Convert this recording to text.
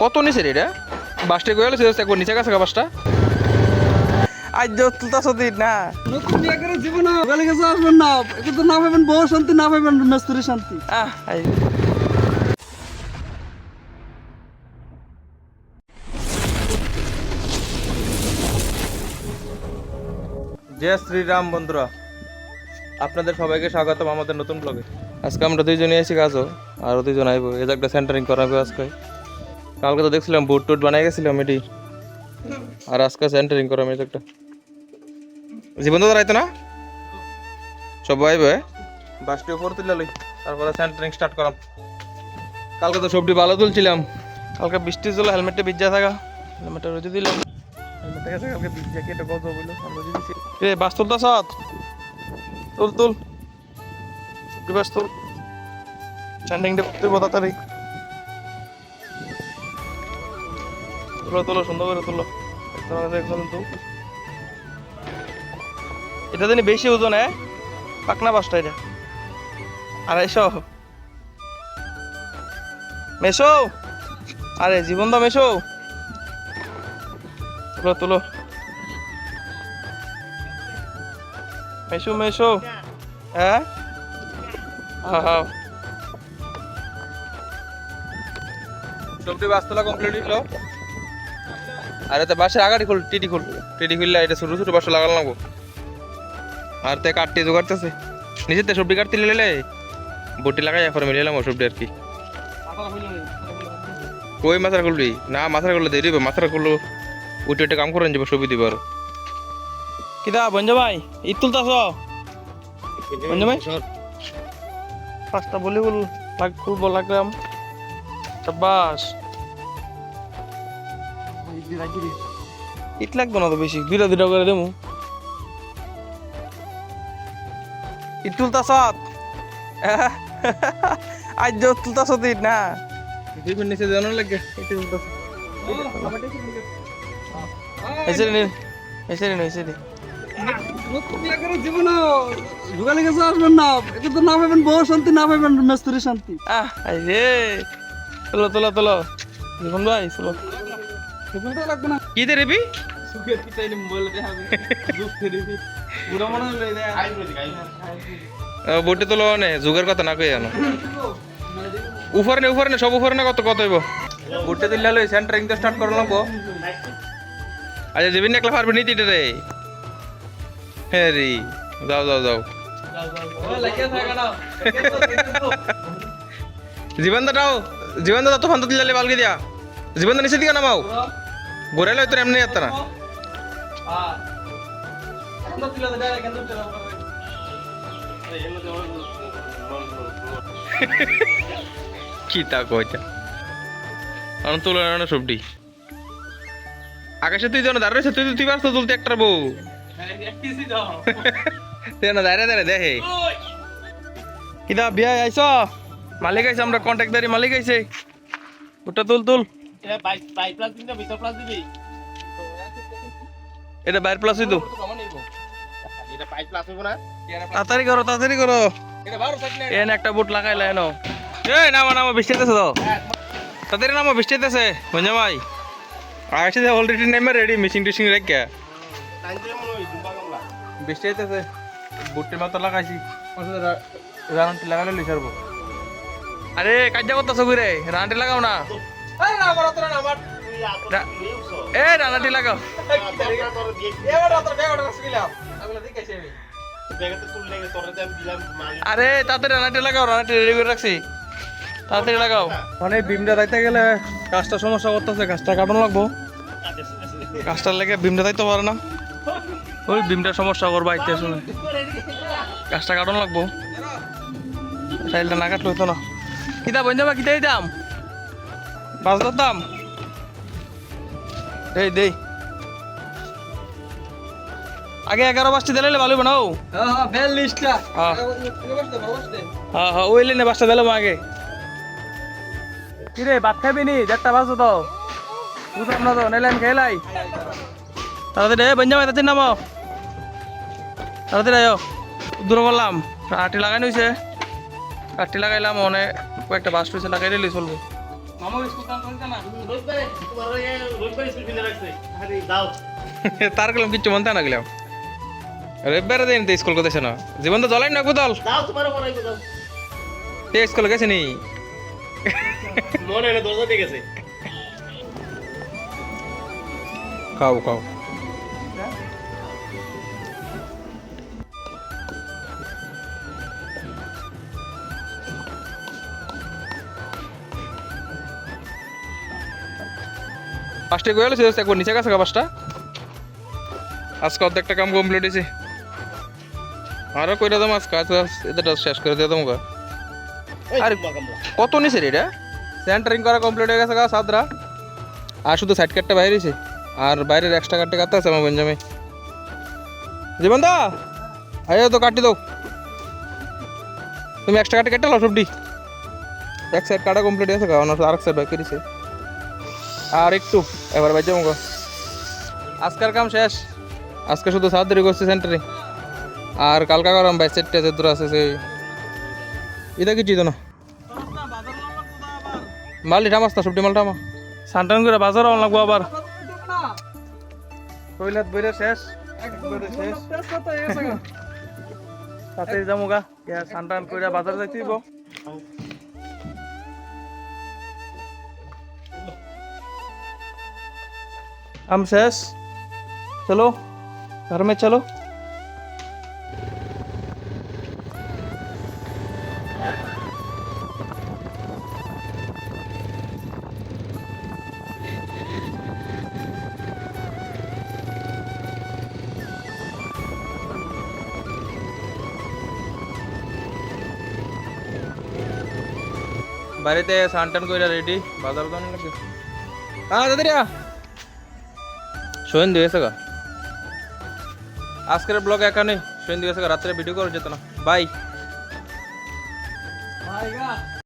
কত নিচে এটা? বাসটা গেল একবার নিচে গেছে বাসটা। আজ তুলতাছ দিন না? নতুন বিয়ে করে জীবন বেলে গেছে আসবেন না। একটু না পাবেন বউ শান্তি না পাবেন মেস্তুরি শান্তি। আহ জয় শ্রীরাম বন্ধুরা আপনাদের সবাইকে স্বাগতম আমাদের নতুন ব্লগে আজকে আমরা দুইজনই এসেছি কাজও আর দুইজন আইবো এই একটা সেন্টারিং করাবো আজকে। কালকে তো দেখছিলাম বুট টুট বানাই গেছিলাম এটি আর আজকে সেন্টারিং করাম এই একটা। জীবন তো দাঁড়াইতো না? সবাই আইবে বাসটি উপর তুলে লই তারপরে সেন্টারিং স্টার্ট করাম। কালকে তো সবটি ভালো তুলছিলাম। কালকে বৃষ্টি ছিল হেলমেটটা ভিজা থাকা। হেলমেটটা রোদে দিলাম হেলমেটটা গেছে কালকে ভিজা কেটে কত বলল রোদে দিছি। বাস তুলতা তুল তুল। বাস তুল। স্ট্যান্ডিংটা তুই বতা তুলো তুলো, সুন্দর করে তুলো। এটা জানি বেশি ওজন হ্যাঁ? পাকনা বাসটা এটা। আড়াইশো। মেশো? আরে, জীবন দা মেশো। তুলো তুলো। মেশো মেশো। হ্যাঁ? হ্যাঁ হ্যাঁ। সবটি বাস তোলা কমপ্লিট হলো। আর এতে বাসের আগাটি খুল টিটি খুল। টিটি খুললে এটা ছোটো ছোটো বাস লাগানো লাগবো। আর তে কাটতে জোগাড়তেছে নিজেতে সবজি কাটতে লেলে বটি লাগাই এখন মিলে এলাম সবজি আর কি। কই মাথার খুলবি? না মাথার খুললে দেরি হবে মাথার খুললো উঠে উঠে কাম করেন যাব সবজি দিব আর। কিদা বঞ্জ ভাই ঈদ তুলতাছ? বঞ্জ ভাই? পাঁচটা বলি বল লাগ খুলবো লাগলাম। বাস ইট লাগতো না তো বেশি? দুইটা দুইটা করে দেবো। আজ না? বিভিন্ন নিচে জানো লাগে এটা তুলতাছ। এসে নে এসে এসে করে জীবন বেলে গেছে আসবেন না। একটু না পাবেন বউ শান্তি না পাবেন মেস্তুরি শান্তি। আহ তোলো তোলো তোলো। জীবন ভাই চলো জীবনটা লাগবে না। কি দে রেবি? বটে তোলো নে যুগের কথা না কই জানো উপরে নে উপরে নে সব উপরে নে কত কত হইব? বটে দিলে হলো সেন্টারিং তো স্টার্ট করলাম লাগবো আচ্ছা যাবি না একলা পারবি নি তিটে রে? হ্যাঁ রে যাও যাও যাও। জীবন দাও জীবন দা তো ফান্ত দিলে বালকে দিয়া। জীবন দা নিচে দিকে নামাও। তোর এমনি যাত্রা না কি তা কইতা তুলে না তুই যেন দাঁড়িয়েছে তুই তুই পারছ তুলতে একটা বউ না দাঁড়িয়ে দাঁড়িয়ে দেখে কিদা বিয়া আইস মালিক আইছে আমরা কন্ট্রাক্টারি মালিক আইছে ওটা তুল তুল এটা বাইর প্লাস হইতো। তাড়াতাড়ি করো তাড়াতাড়ি করো। এন একটা বুট এই নামা তো। ভাই? অলরেডি নেমে রেডি মিশিং টিশিং রেখে। বৃষ্টি আছে বুটটির মাত্র লাগাইছি। রানটি লাগালে আরে কাজা করতেছ ঘুরে রানটি লাগাও না। এ রানাটি লাগাও। আরে তাড়াতাড়ি রানাটি লাগাও রানাটি রেডি করে রাখছি। তাড়াতাড়ি লাগাও। মানে বিমটা যাইতে গেলে গাছটা সমস্যা করতেছে গাছটা কাটানো লাগবো? গাছটার লেগে বিমটা যাইতে পারে না। ওই বিমটার সমস্যা করব আইতে শুনে গাছটা কাটানো লাগবো? সাইলটা না কাটলে হতো না। কিতা বন্ধ কিতা দিতাম? পাঁচ দাম? এই দেই। আগে এগারো দিলে ভালো বানাও হ্যাঁ বেল লিস্টটা। হ্যাঁ। হ্যাঁ হ্যাঁ ওই লেনে বাসটা দিলাম আগে। কিরে ভাত খাবি নি? দেড়টা বাজো তো। বুঝলাম না তো নাইলে আমি খেলাই। তাড়াতাড়ি এ বঞ্জা ভাই তাড়াতাড়ি নামো তাড়াতাড়ি আয়ো দূর করলাম। আটি লাগাই নইছে কাঠটি লাগাইলাম অনেক কয়েকটা বাস রয়েছে লাগাই দিলে চলবে। তার গেলাম কিচ্ছু মনতে না গেলাম। রবিবারে দিন তো স্কুল কোথায় না। জীবন তো জ্বলাই না তে স্কুলে গেছে নি। মনে হয় দরজা দিয়ে গেছে। খাও খাও। পাঁচটা গেল সে একবার নিচে গেছে পাঁচটা। আজকে অর্ধেকটা কাম কমপ্লিট হয়েছে। আরও কইরা দাম আজকে আজকে এটা শেষ করে দিয়ে তোমাকে আরে-। কত নিছে রে এটা? সেন্টারিং করা কমপ্লিট হয়ে গেছে গা সাদরা আর শুধু সাইড কাটটা বাইরেছে আর বাইরের এক্সট্রা কাটতে কাটতে আছে আমার বঞ্জামে জীবন দা আয় তো কাটি দাও। তুমি এক্সট্রা কাটে কেটে লাও সবডি এক সাইড কাটা কমপ্লিট হয়েছে গা অন্য আরেক সাইড বাকি দিছে আর একটু। এবার বাইর যাব আজকের কাম শেষ। আজকে শুধু সাদরি করছে সেন্টারিং। আর কালকা গরম বাই সেটটা দূর আছে সেই এটা কি চিতো না? মাল ইটা মাস্তা সবটি মালটা আমা সান্টান করে বাজার অন লাগবো আবার। টয়লেট বইরে শেষ। একবারে শেষ। তাতে যাব গা। ইয়া সান্টান কইরা বাজার যাইতে দিব अमसेस चलो घर में चलो बरे ते सांटन कोयला रेडी बाजार जाऊन कसं हा दादा শোয়েন দিয়েছে গা। আজকের ব্লগ এখানে শোয়েন দিয়েছে গা। রাত্রে ভিডিও করে, যেত না। বাই